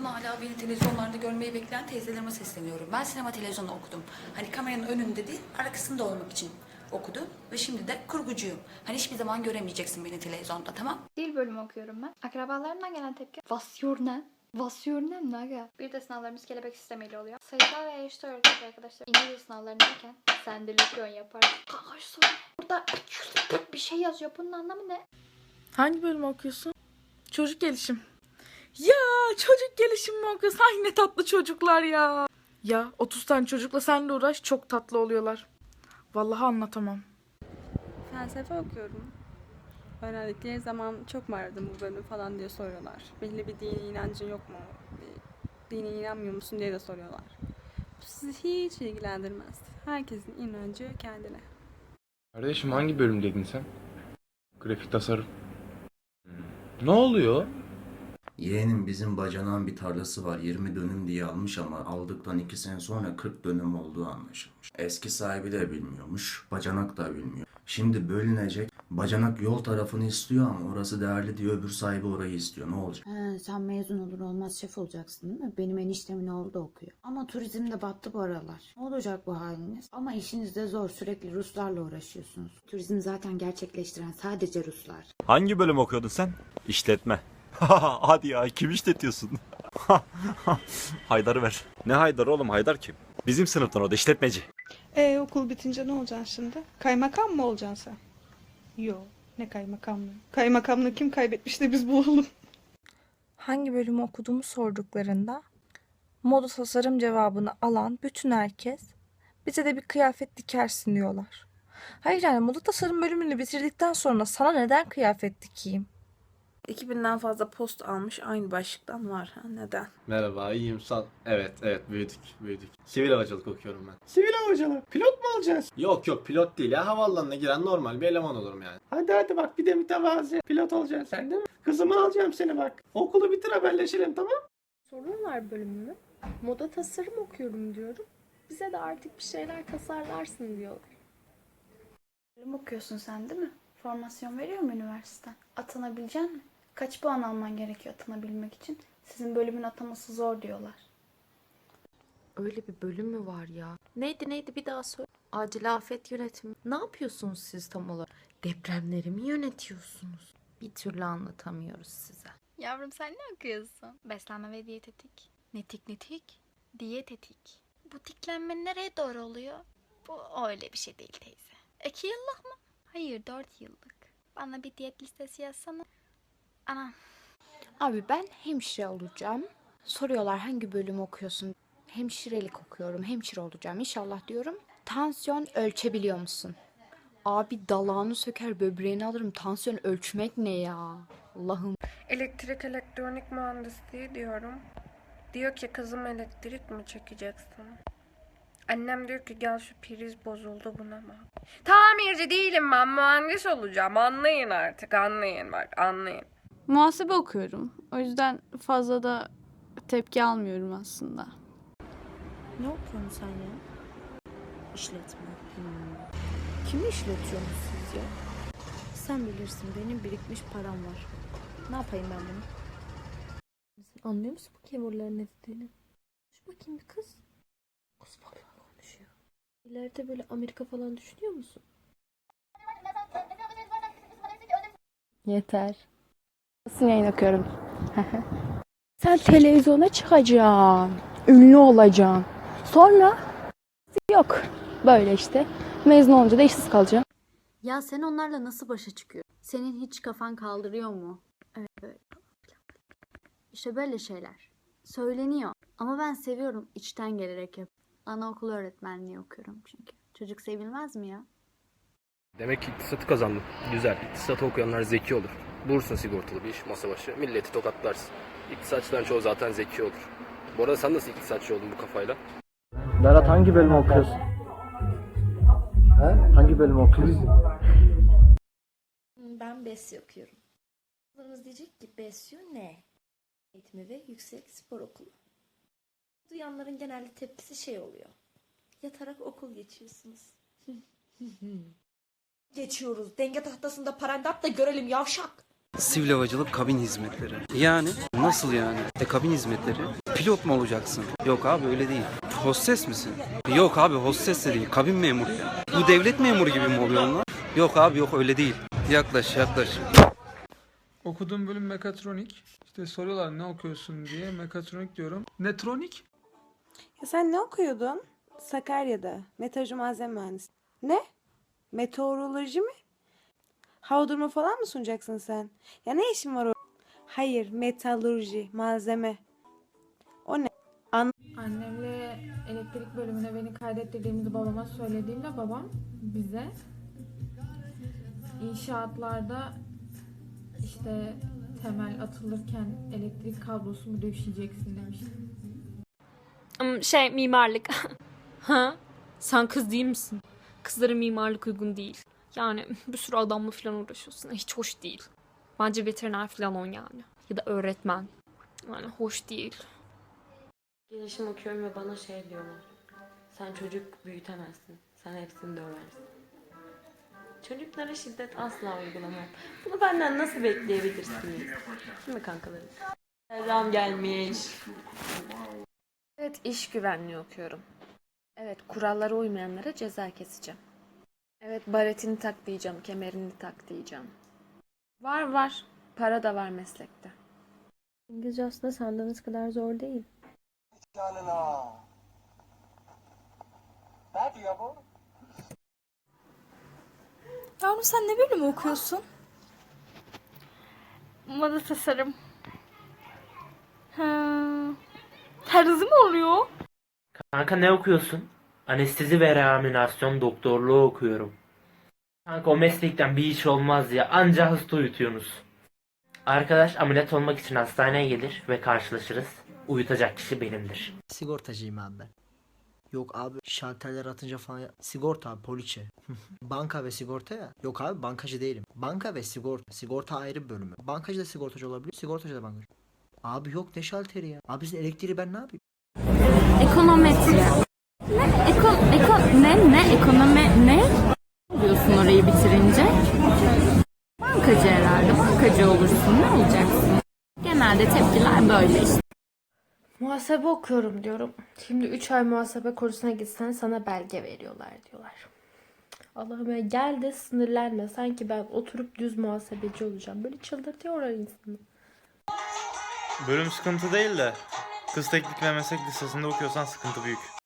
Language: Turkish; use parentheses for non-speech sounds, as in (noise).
Buradan hala beni televizyonlarda görmeyi bekleyen teyzelerime sesleniyorum. Ben sinema televizyonu okudum. Hani kameranın önünde değil, arkasında olmak için okudum. Ve şimdi de kurgucuyum. Hani hiçbir zaman göremeyeceksin beni televizyonda tamam? Dil bölümü okuyorum ben. Akrabalarımdan gelen tepki. Was your name? Was your name ne aga? Bir de sınavlarımız kelebek sistemiyle oluyor. Sayısal ve eşit öğretim arkadaşlar. İngilizce sınavlarındayken sen de lükyon yaparsın. Şu soru. Burada bir şey yazıyor. Bunun anlamı ne? Hangi bölüm okuyorsun? Çocuk gelişim. Ya çocuk gelişim mi okuyorsun? Ay ne tatlı çocuklar ya. Ya 30 tane çocukla sen de uğraş çok tatlı oluyorlar. Vallahi anlatamam. Felsefe okuyorum. Öğrendikleri zaman çok mu aradın bu bölümü falan diye soruyorlar. Belli bir dini inancın yok mu? Dine inanmıyor musun diye de soruyorlar. Bu sizi hiç ilgilendirmez. Herkesin inancı kendine. Kardeşim hangi bölüm dedin sen? Grafik tasarım. Hmm. Ne oluyor? Yeğenim bizim bacanağın bir tarlası var 20 dönüm diye almış ama aldıktan 2 sene sonra 40 dönüm olduğu anlaşılmış. Eski sahibi de bilmiyormuş, bacanak da bilmiyor. Şimdi bölünecek, bacanak yol tarafını istiyor ama orası değerli diyor öbür sahibi orayı istiyor ne olacak? He, sen mezun olur olmaz şef olacaksın değil mi? Benim eniştemin oğlu da okuyor. Ama turizm de battı bu aralar. Ne olacak bu haliniz? Ama işiniz de zor. Sürekli Ruslarla uğraşıyorsunuz. Turizm zaten gerçekleştiren sadece Ruslar. Hangi bölüm okuyordun sen? İşletme. (laughs) Hadi ya kim işletiyorsun? (laughs) Haydar'ı ver. Ne Haydar oğlum Haydar kim? Bizim sınıftan o da işletmeci. E okul bitince ne olacaksın şimdi? Kaymakam mı olacaksın sen? Yo, ne kaymakamlığı? Kaymakamlığı kim kaybetmiş de biz bulalım. hangi bölümü okuduğumu sorduklarında moda tasarım cevabını alan bütün herkes bize de bir kıyafet dikersin diyorlar. Hayır yani moda tasarım bölümünü bitirdikten sonra sana neden kıyafet dikeyim? 2000'den fazla post almış aynı başlıktan var. Ha, neden? Merhaba, iyiyim sağ Evet, evet büyüdük, büyüdük. Sivil havacılık okuyorum ben. Sivil havacılık? Pilot mu olacağız? Yok yok, pilot değil ya. Havaalanına giren normal bir eleman olurum yani. Hadi hadi bak bir de mütevazi. Pilot olacaksın sen değil mi? Kızımı alacağım seni bak. Okulu bitir haberleşelim tamam Sorun var bölümümü. Moda tasarım okuyorum diyorum. Bize de artık bir şeyler tasarlarsın diyorlar. Bölüm okuyorsun sen değil mi? Formasyon veriyor mu üniversiteden? Atanabilecek misin? Kaç puan alman gerekiyor atanabilmek için? Sizin bölümün ataması zor diyorlar. Öyle bir bölüm mü var ya? Neydi neydi bir daha söyle. Acil afet yönetimi. Ne yapıyorsunuz siz tam olarak? Depremleri mi yönetiyorsunuz? Bir türlü anlatamıyoruz size. Yavrum sen ne okuyorsun? Beslenme ve diyetetik. Netik netik? Diyetetik. Bu tiklenme nereye doğru oluyor? Bu öyle bir şey değil teyze. İki yıllık mı? Hayır dört yıllık. Bana bir diyet listesi yazsana. Anam. Abi ben hemşire olacağım. Soruyorlar hangi bölüm okuyorsun? Hemşirelik okuyorum. Hemşire olacağım inşallah diyorum. Tansiyon ölçebiliyor musun? Abi dalağını söker böbreğini alırım. Tansiyon ölçmek ne ya? Allah'ım. Elektrik elektronik mühendisliği diyorum. Diyor ki kızım elektrik mi çekeceksin? Annem diyor ki gel şu priz bozuldu buna bak. Tamirci değilim ben mühendis olacağım anlayın artık anlayın bak anlayın. Muhasebe okuyorum. O yüzden fazla da tepki almıyorum aslında. Ne okuyorsun sen ya? İşletme. Kimi işletiyorsunuz siz ya? Sen bilirsin benim birikmiş param var. Ne yapayım ben bunu? Anlıyor musun bu kemirlerin ne dediğini? Konuş bakayım bir kız. Kız vallahi. İleride böyle Amerika falan düşünüyor musun? Yeter. Nasıl yayın okuyorum? (laughs) Sen televizyona çıkacaksın. Ünlü olacaksın. Sonra yok. Böyle işte. Mezun olunca da işsiz kalacaksın. Ya sen onlarla nasıl başa çıkıyorsun? Senin hiç kafan kaldırıyor mu? Evet böyle. İşte böyle şeyler. Söyleniyor. Ama ben seviyorum. içten gelerek yap. Anaokulu öğretmenliği okuyorum çünkü. Çocuk sevilmez mi ya? Demek ki iktisatı kazandım. Güzel. İktisatı okuyanlar zeki olur. Bursa sigortalı bir iş masa başı. Milleti tokatlarsın. İktisatçıların çoğu zaten zeki olur. Bu arada sen nasıl iktisatçı oldun bu kafayla? Berat hangi bölüm okuyorsun? Hangi bölüm okuyorsun? Ben BESYO okuyorum. Bazılarınız diyecek ki BESYO ne? Eğitimi ve Yüksek Spor Okulu. Duyanların genelde tepkisi şey oluyor. Yatarak okul geçiyorsunuz. (laughs) Geçiyoruz. Denge tahtasında parandap da görelim yavşak. Sivil havacılık kabin hizmetleri. Yani nasıl yani? E kabin hizmetleri. Pilot mu olacaksın? Yok abi öyle değil. Hostes misin? Yok abi hostes de değil. Kabin memuru ya. Bu devlet memuru gibi mi oluyor onlar? Yok abi yok öyle değil. Yaklaş yaklaş. Okuduğum bölüm mekatronik. İşte soruyorlar ne okuyorsun diye mekatronik diyorum. Netronik? Ya sen ne okuyordun? Sakarya'da. Meteoroloji malzeme mühendisi. Ne? Meteoroloji mi? Hava durumu falan mı sunacaksın sen? Ya ne işin var o? Hayır, metalurji, malzeme. O ne? Annemle elektrik bölümüne beni kaydettirdiğimizi babama söylediğimde babam bize inşaatlarda işte temel atılırken elektrik kablosu mu demişti. Şey mimarlık. (laughs) ha? Sen kız değil misin? Kızlara mimarlık uygun değil. Yani bir sürü adamla falan uğraşıyorsun. Hiç hoş değil. Bence veteriner falan ol yani. Ya da öğretmen. Yani hoş değil. Gelişim okuyorum ve bana şey diyorlar. Sen çocuk büyütemezsin. Sen hepsini döversin. Çocuklara şiddet asla uygulamam. Bunu benden nasıl bekleyebilirsiniz? Değil mi kankalarım? Selam gelmiş. Evet iş güvenliği okuyorum. Evet kurallara uymayanlara ceza keseceğim. Evet baretini tak diyeceğim, kemerini tak diyeceğim. Var var. Para da var meslekte. İngilizce aslında sandığınız kadar zor değil. Yavrum sen ne bölümü okuyorsun? Moda tasarım. Ha. Terzi mi oluyor? Kanka ne okuyorsun? Anestezi ve reanimasyon doktorluğu okuyorum. Kanka o meslekten bir iş olmaz ya. Anca hasta uyutuyorsunuz. Arkadaş ameliyat olmak için hastaneye gelir ve karşılaşırız. Uyutacak kişi benimdir. Sigortacıyım abi ben. Yok abi şalterler atınca falan sigorta abi poliçe. (laughs) Banka ve sigorta ya. Yok abi bankacı değilim. Banka ve sigorta. Sigorta ayrı bir bölümü. Bankacı da sigortacı olabilir. Sigortacı da bankacı. Abi yok ne şalteri ya. Abi sizin elektriği ben ne yapayım? Ekonometre. Ne? Ekon, ekon, ne? Ne? Ekonomi, ne? Oluyorsun orayı bitirince? Bankacı herhalde. Bankacı olursun. Ne olacaksın? Genelde tepkiler böyle işte. Muhasebe okuyorum diyorum. Şimdi 3 ay muhasebe kursuna gitsen sana belge veriyorlar diyorlar. Allah'ım ya gel de sinirlenme. Sanki ben oturup düz muhasebeci olacağım. Böyle çıldırtıyorlar insanı. Bölüm sıkıntı değil de kız teknik ve meslek lisesinde okuyorsan sıkıntı büyük.